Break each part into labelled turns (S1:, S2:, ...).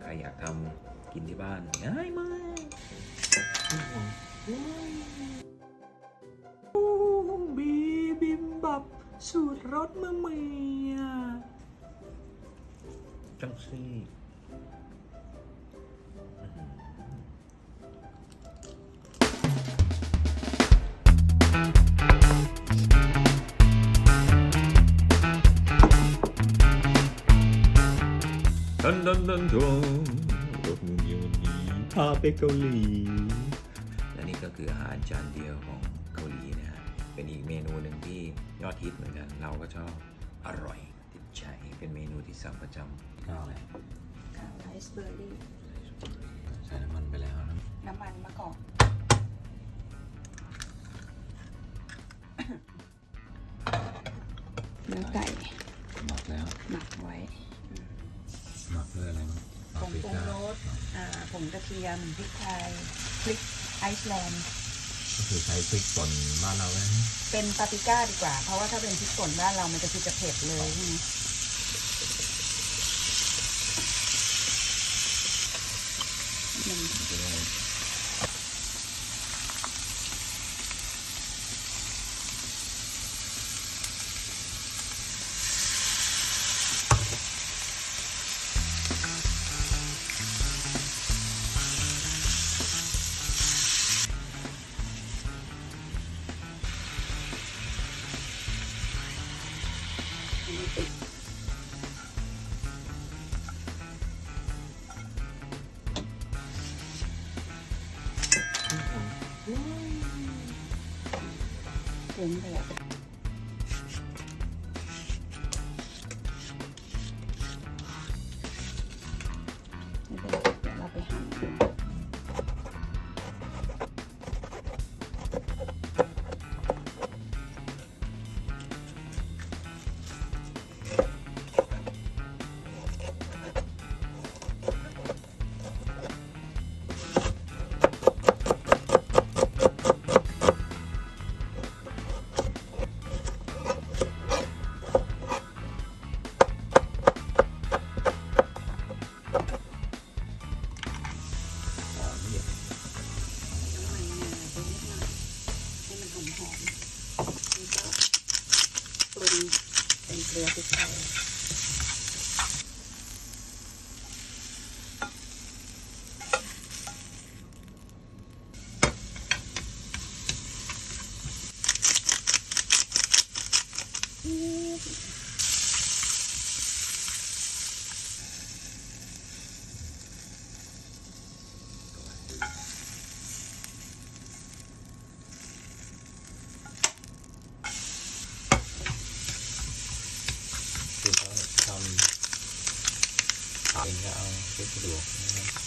S1: ใครอยากทำกินที่บ้านง่ายมากบีบิมบับ สูตรรสมะเมียจังซี่ ดันดันดันดงรถมือเย็นนี้พาไปเกาหลี และนี่ก็คืออาหารจานเดียวของเกาหลีนะฮะ เป็นอีกเมนูหนึ่งที่ยอดฮิตเหมือนกัน เราก็ชอบอร่อยติดใจ เป็นเมนูที่สั่งประจำข้าวอะไร
S2: ข้าวไรซ์เบอร์รี่
S1: ใส่น้ำมันไปแล้วนะ
S2: น้ำมันมะกอกเนื้อไก่
S1: หมักแล้ว
S2: หมักไว้
S1: หมักด้วยอะไรมั้ง
S2: ผงปรุงรสอ่าผงกระเทียมพริกไทยพริกไอซ์แลนด์
S1: ก็คือใช้พริกป่นบ้านเราไหม
S2: เป็นปาปริก้าดีกว่า เพราะว่าถ้าเป็นพริกป่นบ้านเรามันจะคือจะเผ็ดเลยใช่ไหมมัน
S1: จะได้
S2: ปรุงไปแล้ว เป็นเกลือพริกไทย
S1: คือเขาทำเองก็เอาเป็นสะดวกนะครับ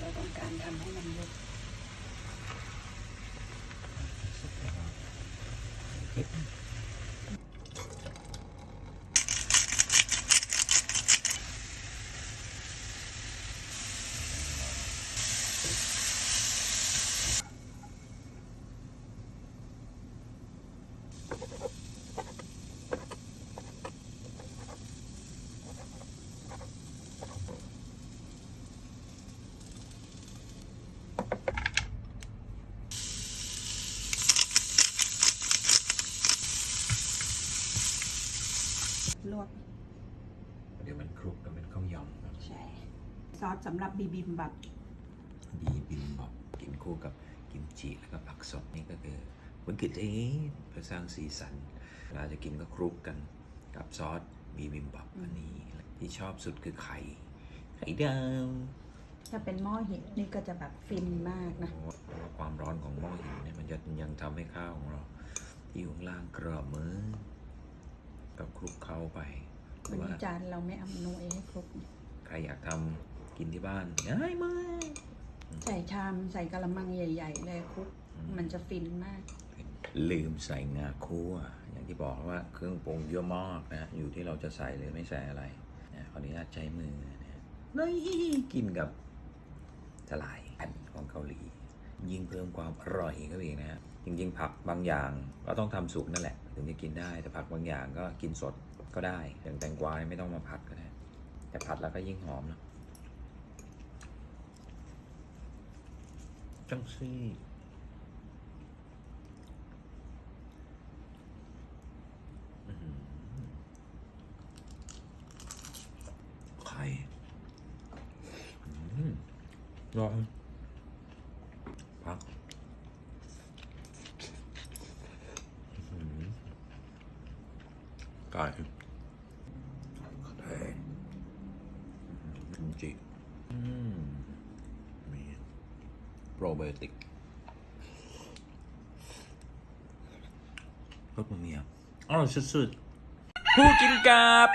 S2: เราต้องการทำให้มันยุบ ลวก
S1: เดี๋ยวมันคลุกกับเป็นข้าวยำครับ
S2: ใช่ ซอสสำหรับบีบิมบับ
S1: บีบิมบับกินคู่กับกิมจิแล้วก็ผักสดนี่ก็คือมันกินเองเพื่อสร้างสีสันเวลาจะกินก็คลุกกันกับซอสบีบิมบับอันนี้ที่ชอบสุดคือไข่ไข่ดาว
S2: ถ้าเป็นหม้อหินนี่ก็จะแบบฟินมากนะ
S1: เพราะว่าความร้อนของหม้อหินเนี่ยมันจะยังทำให้ข้าวของเรา ที่อยู่ข้างล่างกรอบเหมือนกับคลุก เข้าไปห
S2: วั
S1: รื
S2: น
S1: อว่า
S2: นี้จานเราไม่อำนวยให้ครบ
S1: ใครอยากทำกินที่บ้านง่ายมาก
S2: ใส่ชามใส่กะละมังใหญ่ ๆ เลยคลุกมันจะฟินมาก
S1: ลืมใส่งาคั่ว อย่างที่บอกว่าเครื่องปรุงเยอะมากนะ อยู่ที่เราจะใส่หรือไม่ใส่อะไรนะขออนุญาตใช้มือนะนี่กินกับสลายอันของเกาหลี ยิ่งเพิ่มความอร่อยเข้าไปอีกนะฮะจริงๆ ผักบางอย่างก็ต้องทำสุกนั่นแหละ ถึงจะกินได้แต่ผักบางอย่างก็กินสด ก็ได้อย่างแตงกวาเนี่ยไม่ต้องมาผัดก็ได้ แต่ผัดแล้วก็ยิ่งหอมเนอะจังซี่อื้อหือไข่อืมร้อนพักอื้อหือไก่แดงกิม จิอืมมีโปรไบโอติกรสมะเมียอร่อยสุดๆผู้กินกับ